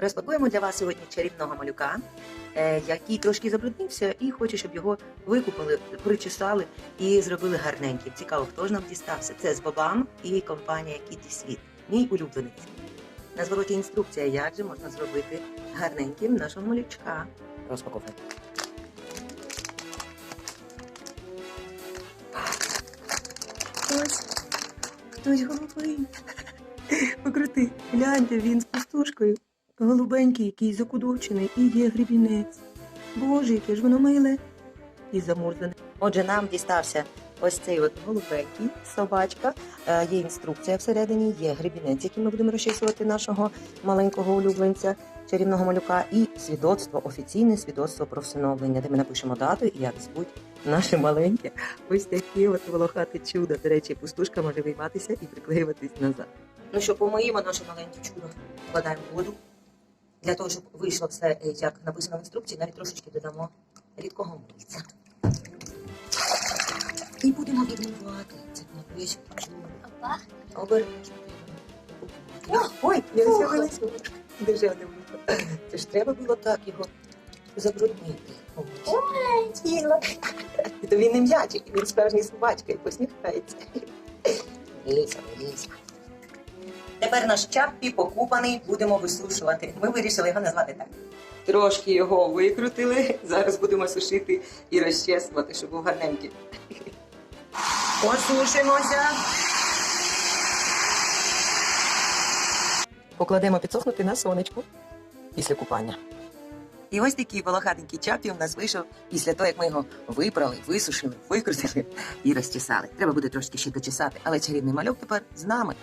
Розпакуємо для вас сьогодні чарівного малюка, е, який трошки забруднився і хоче, щоб його викупили, причесали і зробили гарненьким. Цікаво, хто ж нам дістався. Це з Бобам і компанія Кіті Світ. Мій улюбленець. На звороті інструкція, як же можна зробити гарненьким нашого малючка. Розпаковка. Хтось, хтось голубий. Покрути, гляньте, він з пустушкою. Голубенький, який закудочений, і є грібінець. Боже, яке ж воно миле і замурзане. Отже, нам дістався ось цей от голубенький собачка. Е, Є інструкція всередині, є грібінець, який ми будемо розчісувати нашого маленького улюбленця, чарівного малюка, і свідоцтво, офіційне свідоцтво про всиновлення, де ми напишемо дату і як звуть наше маленьке. Ось таке от волохате чудо. До речі, пустушка може вийматися і приклеюватись назад. Ну що, помиємо наше маленьке чудо, вкладаємо воду. Для того, щоб вийшло все, е, як написано в інструкції, навіть трошечки додамо рідкого мильця. І будемо відмивати. Це Опа. обережно. Ой, я Фух. з'явилася. Дуже не. Це ж треба було так його забруднити. Ой, тіло. То він не м'ячик, він справжній собачка і посміхається. Ліся, ліся. Тепер наш чаппі покупаний будемо висушувати. Ми вирішили його назвати так. Трошки його викрутили. Зараз будемо сушити і розчесувати, щоб був гарненький. Посушимося. Покладемо підсохнути на сонечку після купання. І ось такий волохатенький чапі у нас вийшов після того, як ми його випрали, висушили, викрутили і розчесали. Треба буде трошки ще дочесати, але чарівний мальок тепер з нами.